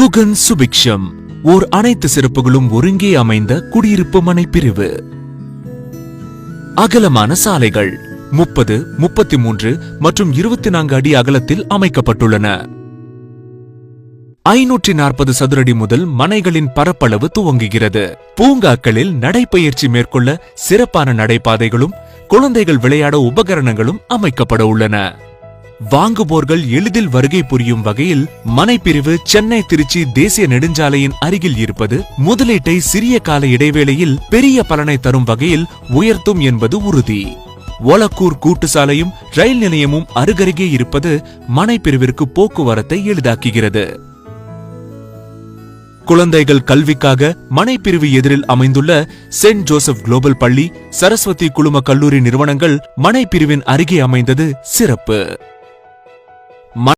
குகன் சுபிக்ஷம். ஓர் அனைத்து சிறப்புகளும் ஒருங்கே அமைந்த குடியிருப்பு மனை பிரிவு அகலமான சாலைகள் முப்பது முப்பத்தி மூன்று மற்றும் இருபத்தி நான்கு அடி அகலத்தில் அமைக்கப்பட்டுள்ளன. ஐநூற்றி நாற்பது சதுரடி முதல் மனைகளின் பரப்பளவு துவங்குகிறது. பூங்காக்களில் நடைப்பயிற்சி மேற்கொள்ள சிறப்பான நடைபாதைகளும் குழந்தைகள் விளையாட உபகரணங்களும் அமைக்கப்பட உள்ளன. வாங்குவோர்கள் எளிதில் வருகை புரியும் வகையில் மனைப்பிரிவு சென்னை திருச்சி தேசிய நெடுஞ்சாலையின் அருகில் இருப்பது முதலீட்டை சிறிய கால இடைவேளையில் பெரிய பலனை தரும் வகையில் உயர்த்தும் என்பது உறுதி. ஒலக்கூர் கூட்டு சாலையும் ரயில் நிலையமும் அருகருகே இருப்பது மனைப்பிரிவிற்கு போக்குவரத்தை எளிதாக்குகிறது. குழந்தைகள் கல்விக்காக மனைப்பிரிவு எதிரில் அமைந்துள்ள சென்ட் ஜோசப் குளோபல் பள்ளி சரஸ்வதி குழும கல்லூரி நிறுவனங்கள் மனைப்பிரிவின் அருகே அமைந்தது சிறப்பு.